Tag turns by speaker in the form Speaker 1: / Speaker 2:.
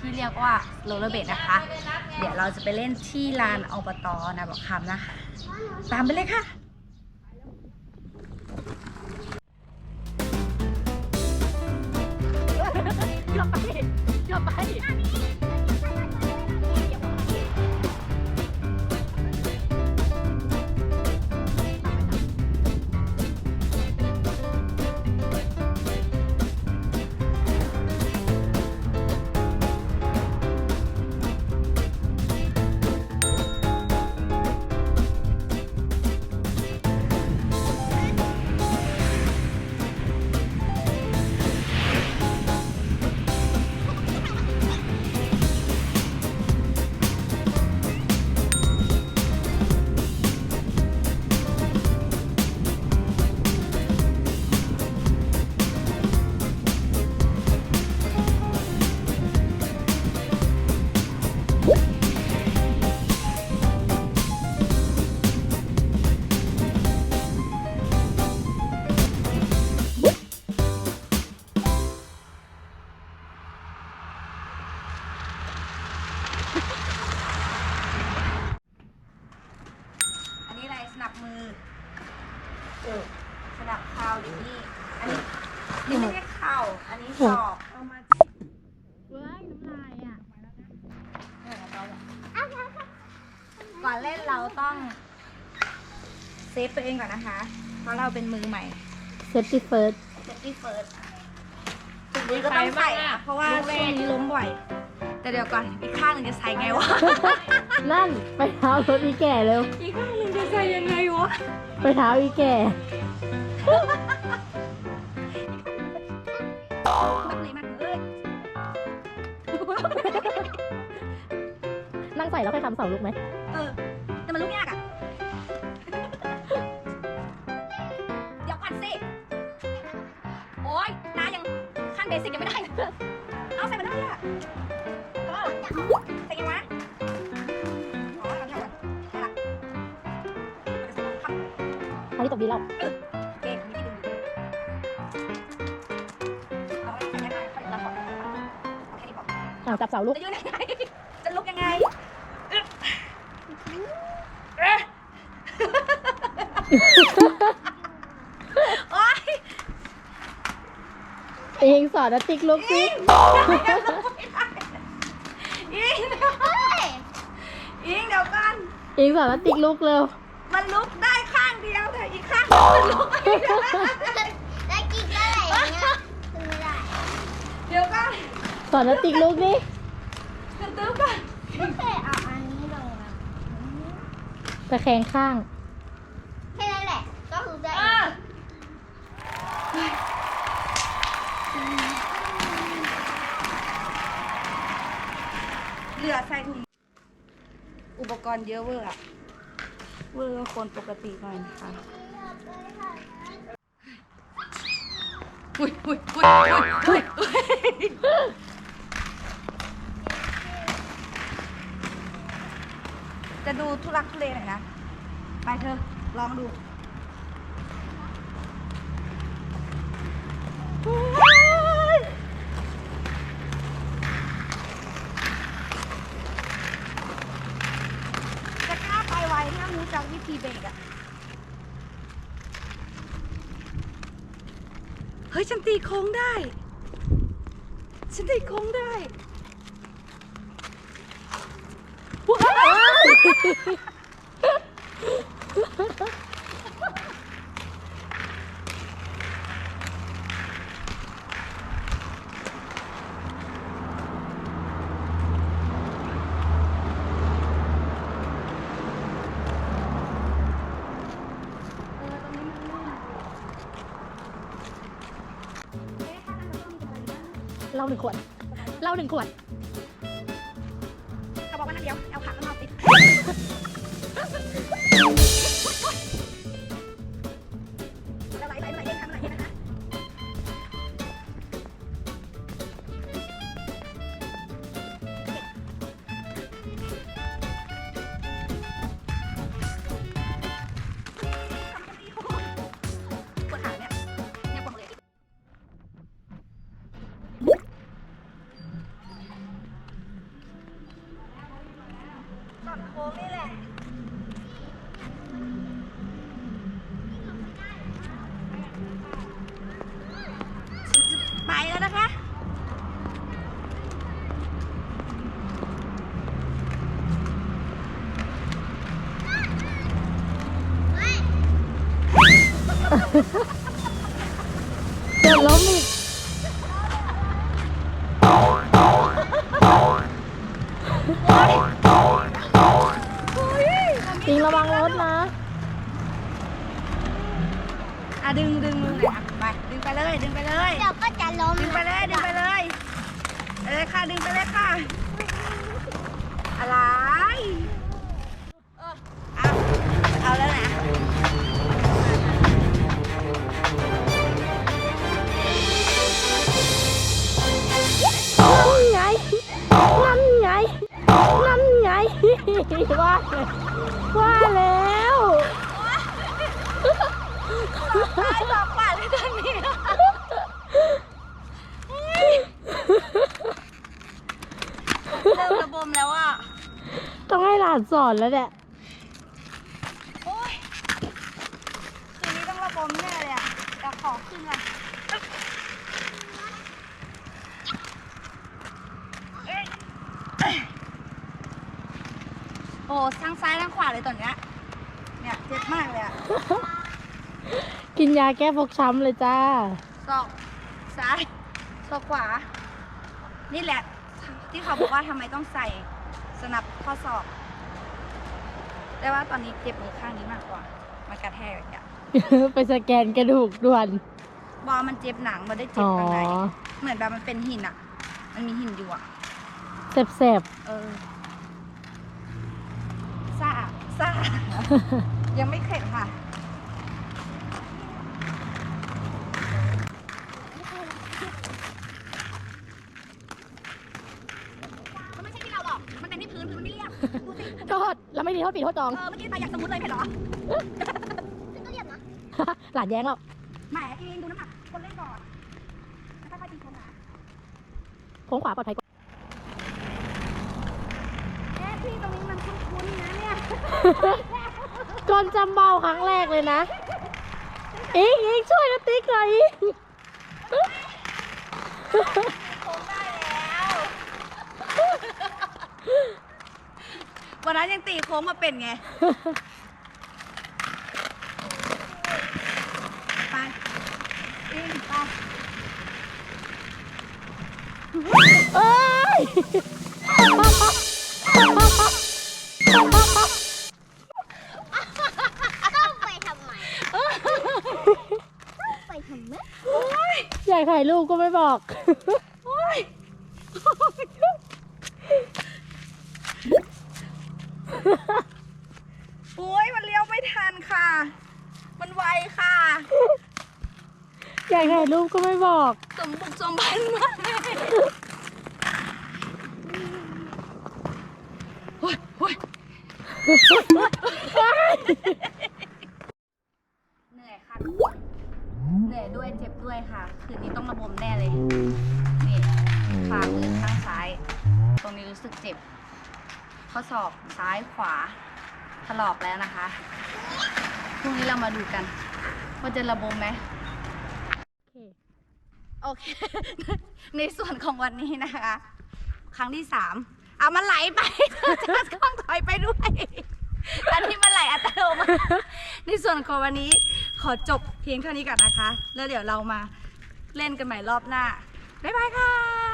Speaker 1: ที่เรียกว่าโรลเลอร์เบดนะคะ เดี๋ยวเราจะไปเล่นที่ลานอบตนะบอกคำนะคะ ตามไปเลยค่ะ
Speaker 2: อย่าไปอย่าไป
Speaker 1: นับเข่าอยู่นี่ อันนี้นี่ไม่ใช่เข่า อันนี้ศอกเอามา
Speaker 2: เว้ยน้ำลายอะ
Speaker 1: เออเราก่อนเล่นเราต้องเซฟตัวเองก่อนนะคะ เพราะเราเป็นมือใหม่
Speaker 2: เซฟตี้เฟิร์ส
Speaker 1: เซฟตี้เฟิร์สถุงมือก็ต้องใส่นะเพราะว่าช่วงนี้ล้มบ่อย แต่เดี๋ยวก่อนอีกข้างหนึ่งจะใส่ไงวะ
Speaker 2: นั่นไปเท้ารถอีแก่เร็ว
Speaker 1: อีกข้างหนึ่งจะใส่ยังไงวะ
Speaker 2: ไปเท้าอีแก่
Speaker 1: มันเลยมันเลย
Speaker 2: นั่งใส่แล้วค่อยทำเสาลูกไหม
Speaker 1: เออ แต่มันลุกยากอะ เดี๋ยวก่อนสิ โอ๊ยนายังขั้นเบสิกยังไม่ได้ เอาใส่มาได้อะ เออใส่ยังวะอ๋อเอาเดี๋ยวก่อนได้ละเดี๋ยวใส่ลงครับ
Speaker 2: อันนี้ตบดีแล้ว
Speaker 1: เก่งมีที่ดึงอยู่เอาไว้ใส่ยังไงค่อยเราขอเอาแค่นี้พอ
Speaker 2: อ่าจับเสาลูก
Speaker 1: จะยืนยังไง จะลุกยังไงโอ๊ย
Speaker 2: เองสอนนะติ๊กลูกสิ
Speaker 1: อิง อิงอิงเดี๋ยวกัน
Speaker 2: เองสอนนะติ๊กลูกเร็ว
Speaker 1: มันลุกได้ข้างเดียวแต่อีกข้างหนึ่งมันลุกไม่ได้
Speaker 3: ได้กินได้ไหนเนี่ยคือไม่ได้
Speaker 1: เดี๋ยวกัน
Speaker 2: สอนนะติ๊กลูกนี่
Speaker 1: กระตื้อกัน
Speaker 3: ไม่เคยเอาอันนี้ลงมา
Speaker 2: ตะแคงข้าง
Speaker 1: เหลือใส่ถุงอุปกรณ์เยอะเวอร์อะเวอร์กว่าคนปกติหน่อยนะคะอุ้ยอุ้ยอุ้ยอุ้ยอุ้ยอุ้ยจะดูทุลักทุเลหน่อยนะ ไปเธอ ลองดู เบรกอะเฮ้ย ฉันตีโค้งได้ ฉันตีโค้งได้ว้าวเออตรงนี้มันลื่น เอ๊ะถ้านั่งแล้วต้องมีอะไรบ้าง
Speaker 2: เหล่าหนึ่งขวดเหล่าหนึ่งขวด
Speaker 1: เขาบอกว่านั่นเดียวเอาขาข้างนอกติด เดินล้
Speaker 2: มอีกติงระวังรถนะ
Speaker 1: อะดึงดึงมือหน่อยอะไปดึงไปเลยดึงไปเลย
Speaker 3: เดี๋ยวก็จะล้ม
Speaker 1: ดึงไปเลยดึงไปเลยไปเลยค่ะดึงไปเลยค่ะ อะไร เออเอาเอาแล้วนะ
Speaker 2: ว่าเลยว่าแล้ว
Speaker 1: ตายบอกป่าเลยตอนนี้เริ่มระบมแล้วอะ
Speaker 2: ต้องให้หลานสอนแล้วแหละ
Speaker 1: โอ้ยคืนนี้ต้องระบมแน่เลยอะเดี๋ยวขอขึ้นก่อนเอ้ย โอ้ทั้งซ้ายทั้งขวาเลยตอนเนี้ยเนี่ยเจ็บมากเลยอะ
Speaker 2: กินยาแก้ฟกช้ำเลยจ้า
Speaker 1: ศอกซ้ายศอกขวา นี่แหละ ที่เขาบอกว่าทำไมต้องใส่สนับข้อศอก แต่ว่าตอนนี้เจ็บมือข้างนี้มากกว่า มันกระแทกอย่างเงี้ย
Speaker 2: ไปสแกนกระดูกด่วน
Speaker 1: บอมันเจ็บหนังมันได้เจ็
Speaker 2: อ๋
Speaker 1: บ
Speaker 2: อ
Speaker 1: ข้างในเหมือนแบบมันเป็นหินอะมันมีหินอยู่อะ
Speaker 2: แสบ
Speaker 1: เออซ่า ซ่า ยังไม่เข็ดค่ะ มันไม่ใช่ที่เราหรอก มันเป็นที่พื้นพื้นมันไม่เรียบ ดูสิ
Speaker 2: ๆโทษแล้วไม่ดีโทษปีโทษจอง
Speaker 1: เออเมื่อกี้ไปอยากสมมติเลยเห็นเหรอ
Speaker 3: ก็เรียบนะ
Speaker 2: หลานแย้งหรอก
Speaker 1: แหมเองดูน้ำหนักคนเล่นก่อนค่อยๆตีโค้งนะ
Speaker 2: โค้งขวาปลอดภัยกว่า
Speaker 1: เอ๊ะพี่ตรงนี้มันคุ้นๆนะ เนี่ย
Speaker 2: จนจำเบาครั้งแรกเลยนะ อิงอิงช่วยนะติ๊กหน่อยอิง
Speaker 1: โค้งได้แล้ว วันนั้นยังตีโค้งมาเป็นไง ไปอิงไป
Speaker 2: เอ้ย อยากถ่ายรูปก็ไม่บอก
Speaker 1: โอ้ยโอ้ยมันเลี้ยวไม่ทันค่ะ มันไวค่ะ
Speaker 2: อยากถ่ายรูปก็ไม่บอก
Speaker 1: สมบุกสมบันมากโอ้ยโอ้ยเหนื่อยค่ะ เหนื่อยด้วยเจ็บด้วยค่ะ คืนนี้ต้องระบมแน่เลย นี่ฝ่ามือข้างซ้าย ตรงนี้รู้สึกเจ็บ ข้อศอกซ้ายขวาถลอกแล้วนะคะ พรุ่งนี้เรามาดูกัน ว่าจะระบมไหมโอเค ในส่วนของวันนี้นะคะ ครั้งที่สามเอามันไหลไปจะกล้องถอยไปด้วย อันนี้มันไหลอัตโนมัติในส่วนของวันนี้ขอจบเพียงเท่านี้ก่อนนะคะ แล้วเดี๋ยวเรามาเล่นกันใหม่รอบหน้า บ๊ายบายค่ะ